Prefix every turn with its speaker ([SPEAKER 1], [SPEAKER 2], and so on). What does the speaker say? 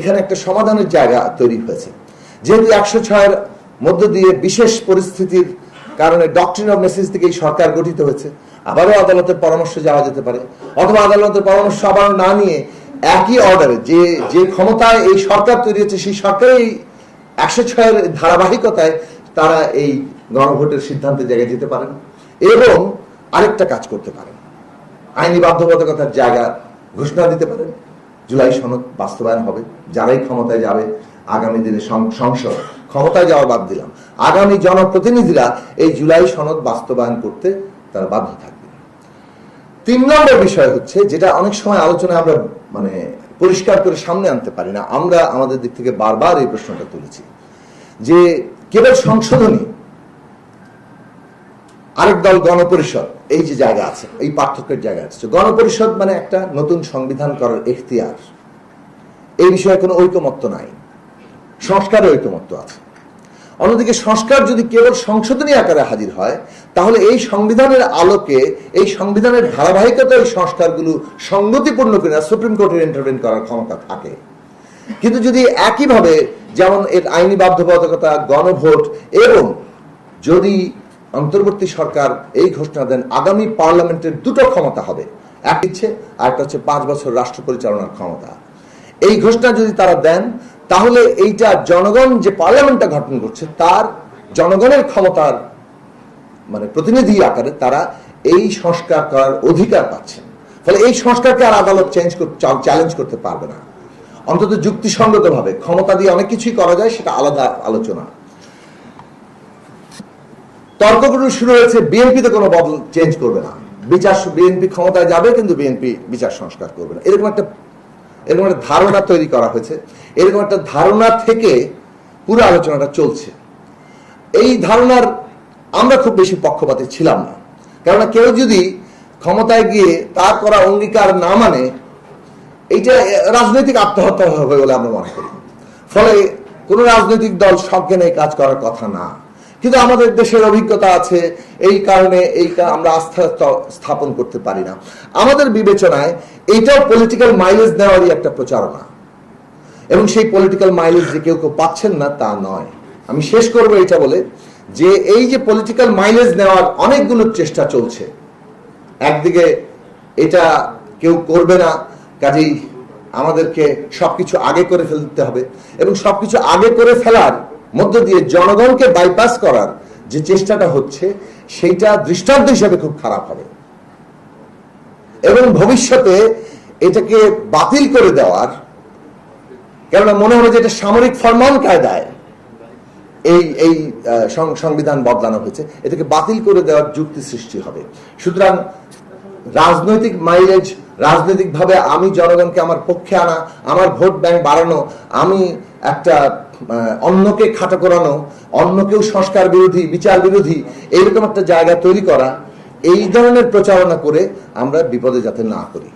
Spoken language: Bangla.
[SPEAKER 1] এখানে একটা সমাধানের জায়গা তৈরি হয়েছে। যেহেতু একশো ছয়ের মধ্য দিয়ে বিশেষ পরিস্থিতির কারণে ডক্টরিন অফ মেসেজ থেকে এই সরকার গঠিত হয়েছে, আবারও আদালতের পরামর্শ যাওয়া যেতে পারে, অথবা আদালতের পরামর্শ আবার না নিয়ে একই অর্ডারে যে যে ক্ষমতায় এই সরকার তৈরি হচ্ছে, সেই সরকারের একশো ছয়ের ধারাবাহিকতায় তারা এই গণভোটের সিদ্ধান্তে জায়গায় যেতে পারেন এবং আরেকটা কাজ করতে পারেন। আইনি বাধ্যবাধকতার জায়গা ঘোষণা দিতে পারেন। জুলাই সনদ বাস্তবায়ন হবে, যারাই ক্ষমতায় যাবে, আগামী দিনে সংসদ ক্ষমতায় যাওয়া বাদ দিলাম। আগামী জনপ্রতিনিধিরা এই জুলাই সনদ বাস্তবায়ন করতে তারা বাধ্য থাকবে। তিন নম্বর বিষয় হচ্ছে, যেটা অনেক সময় আলোচনায় আমরা মানে পরিষ্কার করে সামনে আনতে পারি না, আমরা আমাদের দিক থেকে বারবার এই প্রশ্নটা তুলেছি। যে কেবল সংশোধনী আরেক দল গণপরিষদ, এই যে জায়গা আছে, এই পার্থক্যের জায়গা আছে। গণপরিষদ মানে একটা নতুন সংবিধান করার এখতিয়ার। এই বিষয়ে কোনো ঐকমত্য নাই। সংস্কারে ঐকমত্য আছে। অন্যদিকে সংস্কার যদি কেবল সংশোধনী আকারে হাজির হয়, তাহলে এই সংবিধানের আলোকে, এই সংবিধানের ধারাবাহিকতা এই সংস্কারগুলো সংগতিপূর্ণ কিনা সুপ্রিম কোর্টের ইন্টারভেন করার ক্ষমতা থাকে। কিন্তু যদি একইভাবে, যেমন এর আইনি বাধ্যবাধকতা, গণভোট, এবং যদি অন্তর্বর্তী সরকার এই ঘোষণা দেন, আগামী পার্লামেন্টের দুটো ক্ষমতা হবে, এক ইচ্ছে আর একটা হচ্ছে পাঁচ বছর রাষ্ট্র পরিচালনার ক্ষমতা। এই ঘোষণা যদি তারা দেন, তাহলে এইটা জনগণ যে পার্লামেন্টটা গঠন করছে, তার জনগণের ক্ষমতার মানে প্রতিনিধি আকারে তারা এই সংস্কার করার অধিকার পাচ্ছেন। ফলে এই সংস্কারকে আর আদালত চেঞ্জ চ্যালেঞ্জ করতে পারবে না। অন্তত যুক্তিসঙ্গত ভাবে ক্ষমতা দিয়ে অনেক কিছুই করা যায়, সেটা আলাদা আলোচনা। তর্কগুলো শুরু হয়েছে বিএনপি তো কোনো বদল চেঞ্জ করবে না। বিচার বিএনপি ক্ষমতায় যাবে, কিন্তু বিএনপি বিচার সংস্কার করবে না। এরকম একটা এরকম একটা ধারণা তৈরি করা হয়েছে। এরকম একটা ধারণা থেকে পুরো আলোচনাটা চলছে। এই ধারণার আমরা খুব বেশি পক্ষপাতী ছিলাম না। কেননা কেউ যদি ক্ষমতায় গিয়ে তার করা অঙ্গীকার না মানে এইটা রাজনৈতিক আত্মহত্যা হবে বলে আমরা মনে করি। ফলে কোনো রাজনৈতিক দল সজ্ঞানে কাজ করার কথা না। কিন্তু আমাদের দেশের অভিজ্ঞতা আছে, এই কারণে এই আমরা আস্থা স্থাপন করতে পারি না। আমাদের বিবেচনায় এইটাও পলিটিক্যাল মাইলেজ নেওয়ারই একটা প্রচারণা। এবং সেই পলিটিক্যাল মাইলেজ যে কেউ কেউ পাচ্ছেন না, তা নয়। আমি শেষ করব এটা বলে যে এই যে পলিটিক্যাল মাইলেজ নেওয়ার অনেকগুলো চেষ্টা চলছে, একদিকে এটা কেউ করবে না, কাজেই আমাদেরকে সবকিছু আগে করে ফেলতে হবে। এবং সবকিছু আগে করে ফেলার মধ্য দিয়ে জনগণকে বাইপাস করার যে চেষ্টাটা হচ্ছে, সেইটা দৃষ্টান্ত হিসেবে খুব খারাপ হবে। এবং ভবিষ্যতে এটাকে বাতিল করে দেওয়ার, কেননা মনে হবে যে এটা সামরিক ফরমান কায়দায় এই এই সংবিধান বদলানো হয়েছে। এটাকে বাতিল করে দেওয়ার যুক্তি সৃষ্টি হবে। সুতরাং রাজনৈতিক মাইলেজ রাজনৈতিকভাবে আমি জনগণকে আমার পক্ষে আনা, আমার ভোট ব্যাংক বাড়ানো, আমি একটা অন্যকে খাটো করানো, অন্যকেও সংস্কার বিরোধী, বিচার বিরোধী, এইরকম একটা জায়গা তৈরি করা, এই ধরনের প্রচারণা করে আমরা বিপদে যাতে না করি